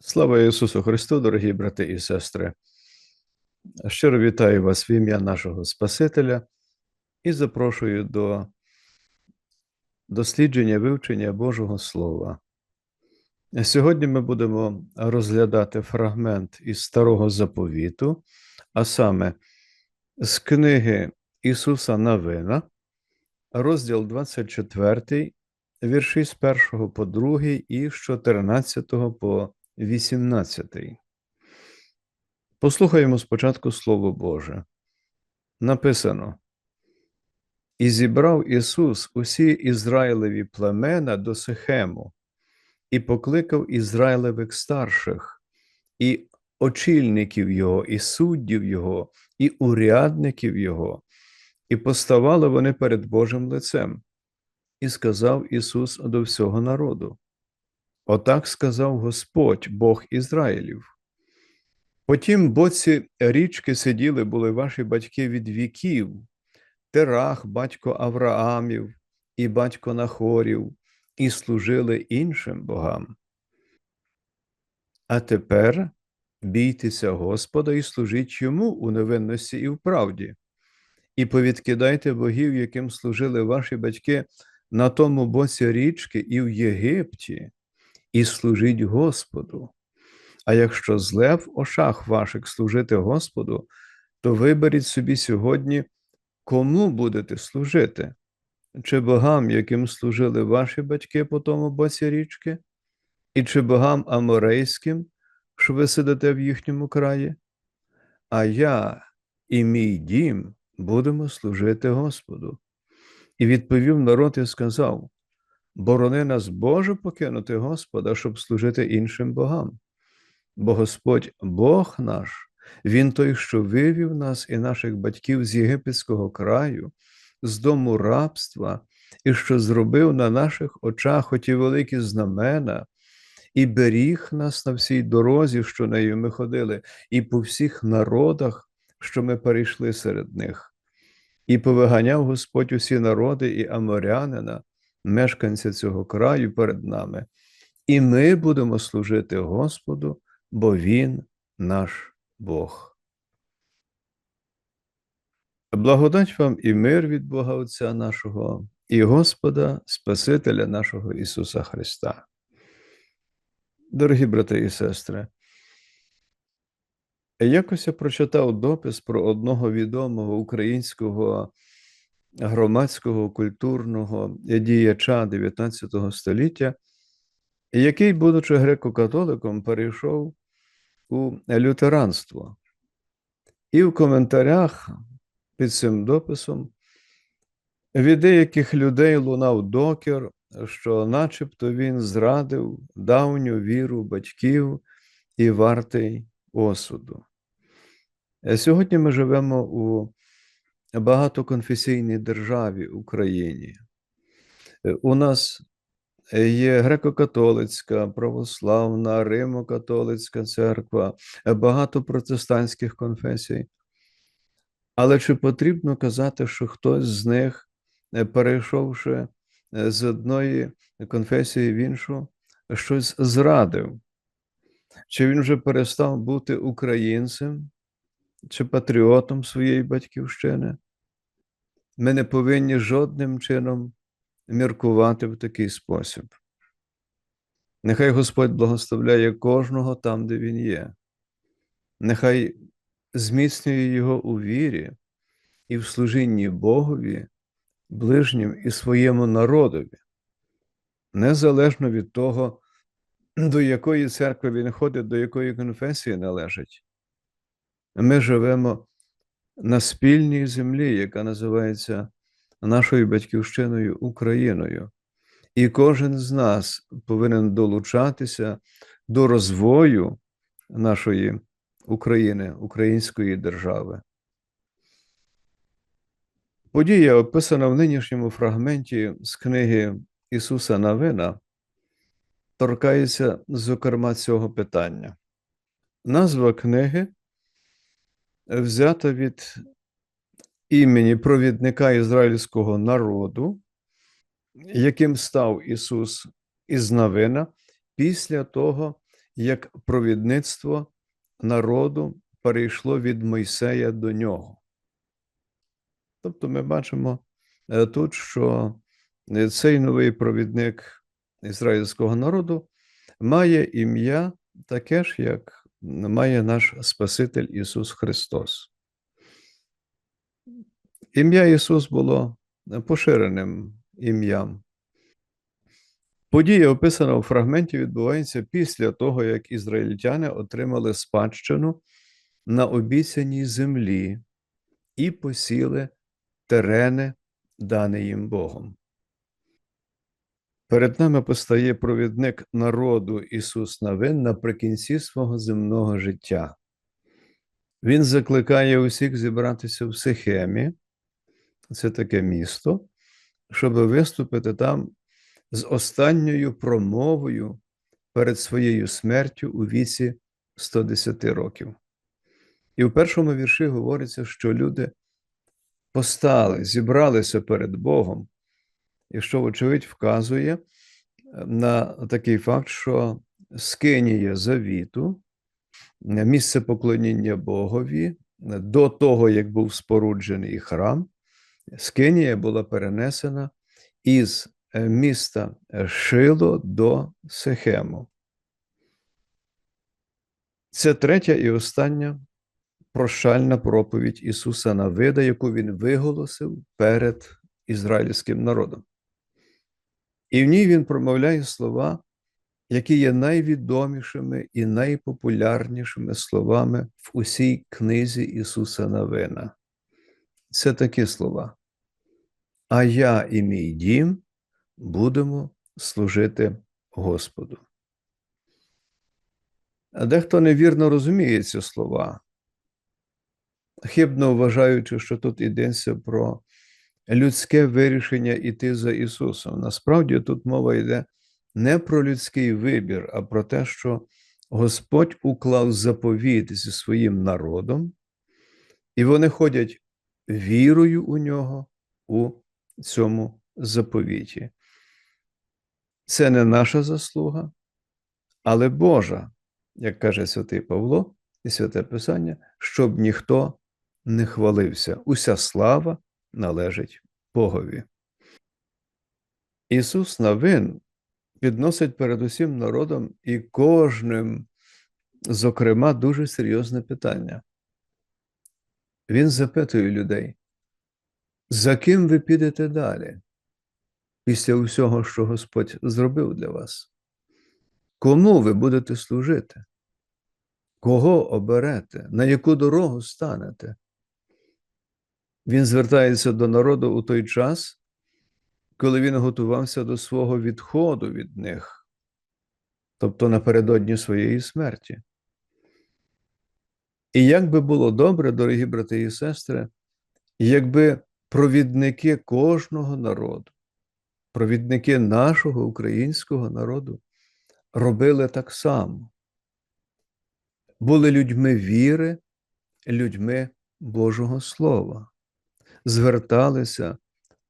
Слава Ісусу Христу, дорогі брати і сестри. Щиро вітаю вас в ім'я нашого Спасителя і запрошую до дослідження вивчення Божого Слова. Сьогодні ми будемо розглядати фрагмент із Старого Заповіту, а саме з книги Ісуса Навина, розділ 24, вірші з 1 по 2 і з 14 по 18. Послухаємо спочатку Слово Боже. Написано: І зібрав Ісус усі Ізраїлеві племена до Сихему, і покликав Ізраїлевих старших, і очільників Його, і суддів Його, і урядників Його, і поставали вони перед Божим лицем, і сказав Ісус до всього народу. Отак сказав Господь, Бог Ізраїлів. По тім боці річки сиділи були ваші батьки від віків, Терах, батько Авраамів, і батько Нахорів, і служили іншим богам. А тепер бійтеся Господа і служіть йому у невинності і в правді, і повідкидайте богів, яким служили ваші батьки на тому боці річки і в Єгипті, і служіть Господу. А якщо зле в очах ваших служити Господу, то виберіть собі сьогодні, кому будете служити, чи богам, яким служили ваші батьки по тому боці річки, і чи богам аморейським, що ви сидите в їхньому краї, а я і мій дім будемо служити Господу. І відповів народ і сказав: Борони нас, Боже, покинути Господа, щоб служити іншим богам. Бо Господь Бог наш, Він той, що вивів нас і наших батьків з єгипетського краю, з дому рабства, і що зробив на наших очах оті великі знамена, і беріг нас на всій дорозі, що нею ми ходили, і по всіх народах, що ми перейшли серед них. І повиганяв Господь усі народи і аморянина, мешканця цього краю перед нами, і ми будемо служити Господу бо Він наш Бог. Благодать вам і мир від Бога Отця нашого і Господа, Спасителя нашого Ісуса Христа. Дорогі брати і сестри, якось я прочитав допис про одного відомого українського громадського культурного діяча 19 століття, який, будучи греко-католиком, перейшов у лютеранство. І в коментарях під цим дописом від деяких людей лунав докір, що начебто він зрадив давню віру батьків і вартий осуду. Сьогодні ми живемо у багатоконфесійній державі Україні. У нас Є греко-католицька, православна, Римо-католицька церква, багато протестантських конфесій. Але чи потрібно казати, що хтось з них, е, перейшовши е, з одної конфесії в іншу, щось зрадив? Чи він вже перестав бути українцем чи патріотом своєї батьківщини? Ми не повинні жодним чином міркувати в такий спосіб. Нехай Господь благословляє кожного там, де Він є. Нехай зміцнює його у вірі і в служінні Богові, ближнім і своєму народові, незалежно від того, до якої церкви він ходить, до якої конфесії належить. Ми живемо на спільній землі, яка називається нашою батьківщиною Україною. І кожен з нас повинен долучатися до розвою нашої України, української держави. Подія, описана в нинішньому фрагменті з книги Ісуса Навина, торкається, зокрема, цього питання. Назва книги взята від імені провідника ізраїльського народу, яким став Ісус із Навина, після того, як провідництво народу перейшло від Мойсея до нього. Тобто ми бачимо е, тут, що е, цей новий провідник ізраїльського народу має ім'я таке ж, як має наш Спаситель Ісус Христос. Ім'я Ісус було поширеним ім'ям. Подія, описана у фрагменті, відбувається після того, як ізраїльтяни отримали спадщину на обіцяній землі і посіли терени, дані їм Богом. Перед нами постає провідник народу Ісус Навин наприкінці свого земного життя. Він закликає усіх зібратися в Сихемі, це таке місто, щоб виступити там з останньою промовою перед своєю смертю у віці 110 років. І в першому вірші говориться, що люди постали, зібралися перед Богом, і що, вочевидь, вказує на такий факт, що скинія завіту, місце поклоніння Богові, до того, як був споруджений храм, скинія була перенесена із міста Шило до Сехему. Це третя і остання прощальна проповідь Ісуса Навида, яку Він виголосив перед ізраїльським народом. І в ній він промовляє слова, які є найвідомішими і найпопулярнішими словами в усій книзі Ісуса Навина. Це такі слова. А я і мій дім будемо служити Господу. А дехто невірно розуміє ці слова, хибно вважаючи, що тут йдеться про людське вирішення іти за Ісусом. Насправді тут мова йде не про людський вибір, а про те, що Господь уклав заповіт зі своїм народом, і вони ходять вірою у нього у цьому заповіті. Це не наша заслуга, але Божа, як каже святий Павло і святе Писання, щоб ніхто не хвалився. Уся слава належить Богові. Ісус Навин підносить перед усім народом і кожним, зокрема, дуже серйозне питання. Він запитує людей, за ким ви підете далі після усього, що Господь зробив для вас? Кому ви будете служити? Кого оберете, на яку дорогу станете? Він звертається до народу у той час, коли він готувався до свого відходу від них, тобто напередодні своєї смерті. І як би було добре, дорогі брати і сестри, якби провідники кожного народу, провідники нашого українського народу робили так само, були людьми віри, людьми Божого Слова зверталися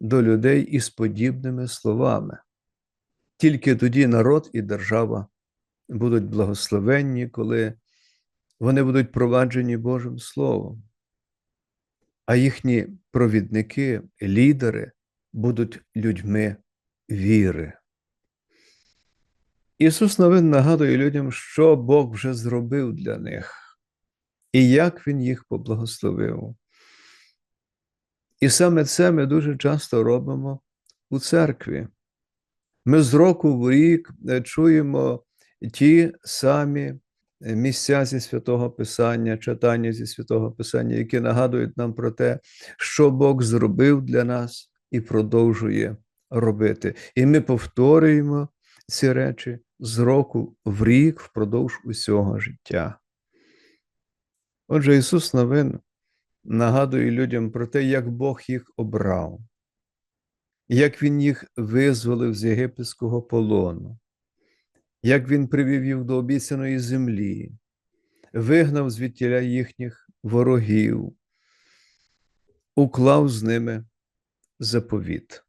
до людей із подібними словами. Тільки тоді народ і держава будуть благословенні, коли вони будуть проваджені Божим Словом, а їхні провідники, лідери будуть людьми віри. Ісус Новин нагадує людям, що Бог вже зробив для них і як Він їх поблагословив. І саме це ми дуже часто робимо у церкві. Ми з року в рік е, чуємо ті самі е, місця зі святого Писання, читання зі святого Писання, які нагадують нам про те, що Бог зробив для нас і продовжує робити. І ми повторюємо ці речі з року в рік впродовж усього життя. Отже, Ісус Новин нагадує людям про те, як Бог їх обрав, як Він їх визволив з єгипетського полону, як Він привів їх до обіцяної землі, вигнав звідтіля їхніх ворогів, уклав з ними заповіт.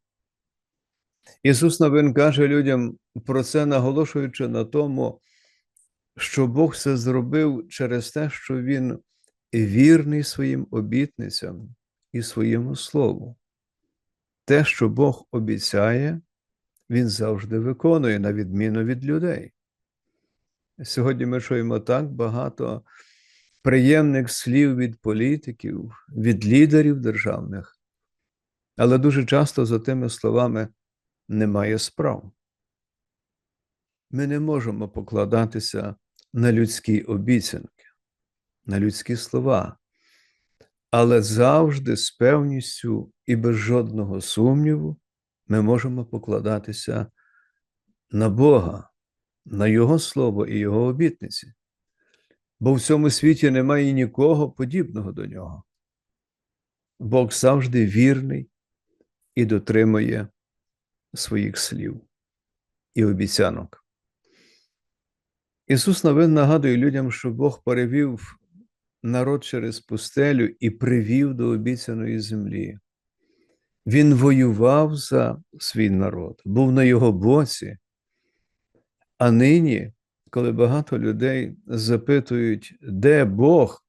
Ісус Новин каже людям про це, наголошуючи на тому, що Бог це зробив через те, що Він вірний своїм обітницям і своєму слову. Те, що Бог обіцяє, Він завжди виконує, на відміну від людей. Сьогодні ми чуємо так багато приємних слів від політиків, від лідерів державних, але дуже часто за тими словами немає справ. Ми не можемо покладатися на людські обіцянки, на людські слова, але завжди з певністю і без жодного сумніву ми можемо покладатися на Бога, на Його Слово і Його обітниці, бо в цьому світі немає нікого подібного до нього. Бог завжди вірний і дотримує своїх слів і обіцянок. Ісус Новин нагадує людям, що Бог перевів народ через пустелю і привів до обіцяної землі. Він воював за свій народ, був на його боці. А нині, коли багато людей запитують, де Бог,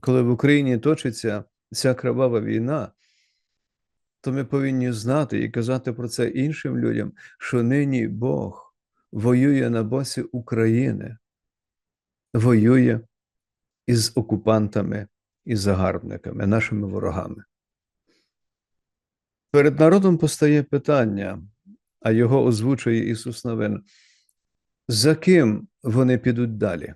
коли в Україні точиться ця кривава війна, то ми повинні знати і казати про це іншим людям, що нині Бог воює на боці України, воює із окупантами і загарбниками, нашими ворогами. Перед народом постає питання, а його озвучує Ісус Новин, за ким вони підуть далі?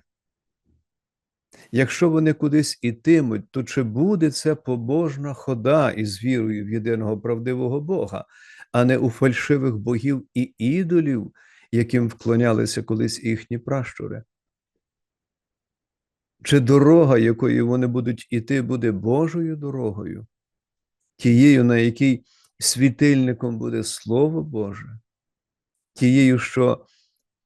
Якщо вони кудись ітимуть, то чи буде це побожна хода із вірою в єдиного правдивого Бога, а не у фальшивих богів і ідолів, яким вклонялися колись їхні пращури? Чи дорога, якою вони будуть іти, буде Божою дорогою, тією, на якій світильником буде Слово Боже, тією, що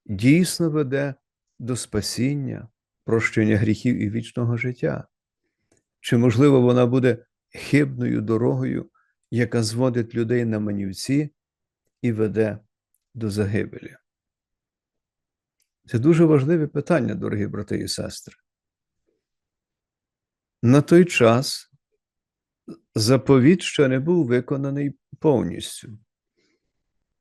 дійсно веде до спасіння, прощення гріхів і вічного життя? Чи, можливо, вона буде хибною дорогою, яка зводить людей на манівці і веде до загибелі? Це дуже важливе питання, дорогі брати і сестри. На той час заповіт ще не був виконаний повністю.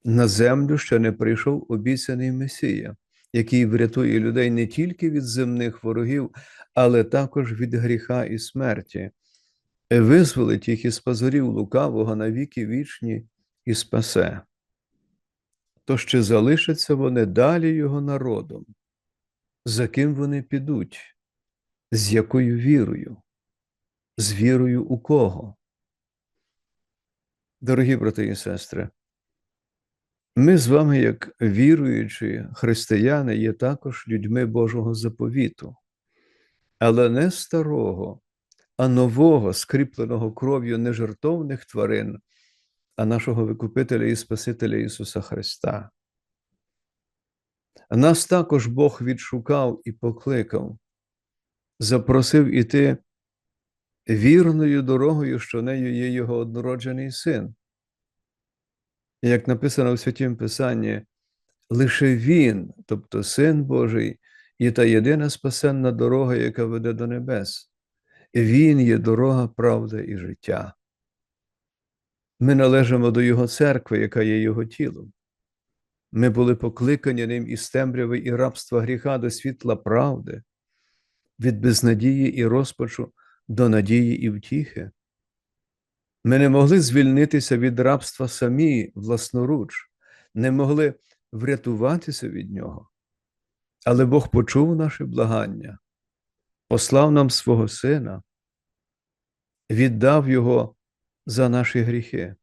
На землю ще не прийшов обіцяний Месія, який врятує людей не тільки від земних ворогів, але також від гріха і смерті, визволить їх із пазурів лукавого на віки вічні і спасе. То ще залишаться вони далі його народом, за ким вони підуть, з якою вірою з вірою у кого? Дорогі брати і сестри, ми з вами, як віруючі християни, є також людьми Божого заповіту, але не старого, а нового, скріпленого кров'ю не жертовних тварин, а нашого Викупителя і Спасителя Ісуса Христа. Нас також Бог відшукав і покликав, запросив іти вірною дорогою, що нею є його однороджений син. Як написано в Святім Писанні, лише Він, тобто Син Божий, є та єдина спасенна дорога, яка веде до небес. Він є дорога, правда і життя. Ми належимо до Його церкви, яка є Його тілом. Ми були покликані ним із темряви і рабства гріха до світла правди, від безнадії і розпачу до надії і втіхи. Ми не могли звільнитися від рабства самі власноруч, не могли врятуватися від нього. Але Бог почув наше благання, послав нам свого Сина, віддав Його за наші гріхи.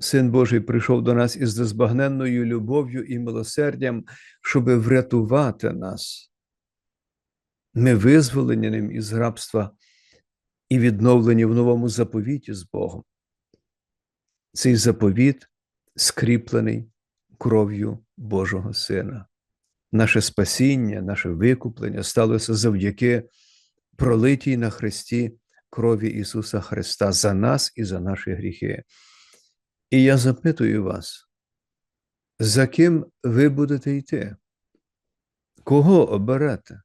Син Божий прийшов до нас із незбагненною любов'ю і милосердям, щоби врятувати нас ми визволені ним із рабства і відновлені в новому заповіті з Богом. Цей заповіт скріплений кров'ю Божого Сина. Наше спасіння, наше викуплення сталося завдяки пролитій на Христі крові Ісуса Христа за нас і за наші гріхи. І я запитую вас, за ким ви будете йти? Кого оберете?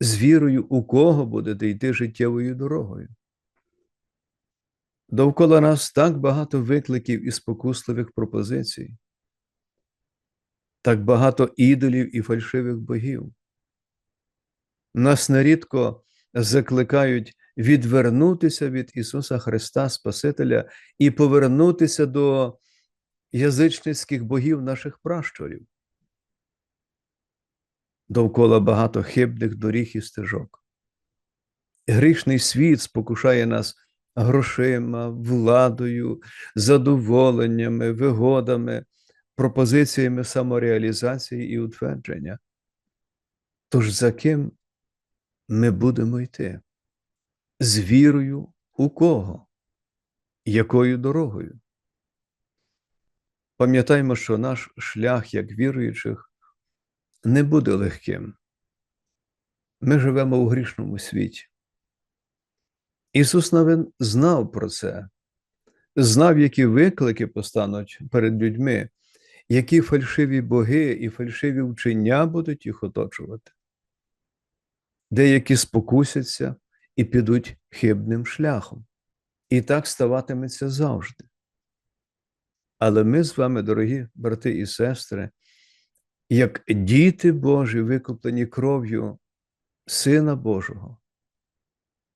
З вірою, у кого будете йти життєвою дорогою? Довкола нас так багато викликів і спокусливих пропозицій, так багато ідолів і фальшивих богів. Нас нерідко закликають відвернутися від Ісуса Христа Спасителя і повернутися до язичницьких богів наших пращурів. Довкола багато хибних доріг і стежок. Грішний світ спокушає нас грошима, владою, задоволеннями, вигодами, пропозиціями самореалізації і утвердження. Тож за ким ми будемо йти? З вірою у кого? Якою дорогою? Пам'ятаймо, що наш шлях як віруючих не буде легким. Ми живемо у грішному світі. Ісус навин знав про це, знав, які виклики постануть перед людьми, які фальшиві боги і фальшиві вчення будуть їх оточувати. Деякі спокусяться і підуть хибним шляхом. І так ставатиметься завжди. Але ми з вами, дорогі брати і сестри, як діти Божі, викуплені кров'ю Сина Божого,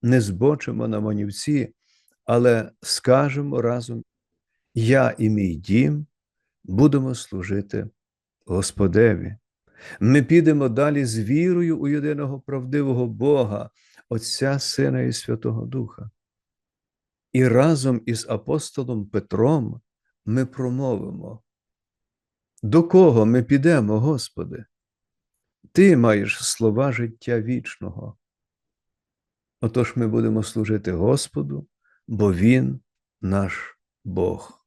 не збочимо на манівці, але скажемо разом: Я і мій дім будемо служити Господеві. Ми підемо далі з вірою у єдиного правдивого Бога, Отця Сина і Святого Духа. І разом із апостолом Петром ми промовимо. До кого ми підемо, Господи? Ти маєш слова життя вічного. Отож ми будемо служити Господу, бо Він наш Бог.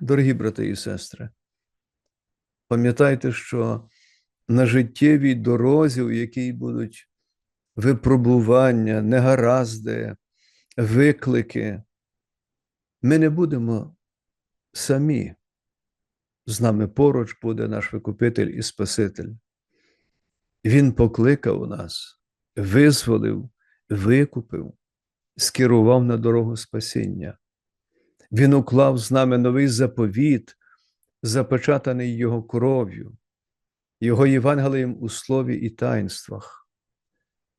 Дорогі брати і сестри, пам'ятайте, що на життєвій дорозі, у якій будуть випробування, негаразди, виклики, ми не будемо самі. З нами поруч буде наш Викупитель і Спаситель. Він покликав нас, визволив, викупив, скерував на дорогу спасіння. Він уклав з нами новий заповіт, запечатаний Його кров'ю, Його Євангелієм у слові і таїнствах.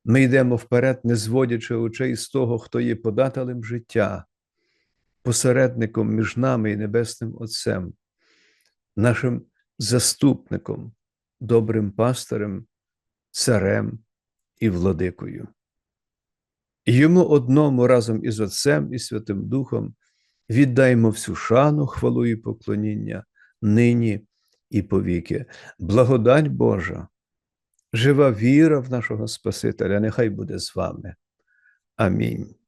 Ми йдемо вперед, не зводячи очей з того, хто є подателем життя, посередником між нами і Небесним Отцем, нашим заступником, добрим пастирем, царем і владикою. Йому одному разом із Отцем і Святим Духом віддаймо всю шану, хвалу і поклоніння нині і повіки. Благодать Божа, жива віра в нашого Спасителя, нехай буде з вами. Амінь.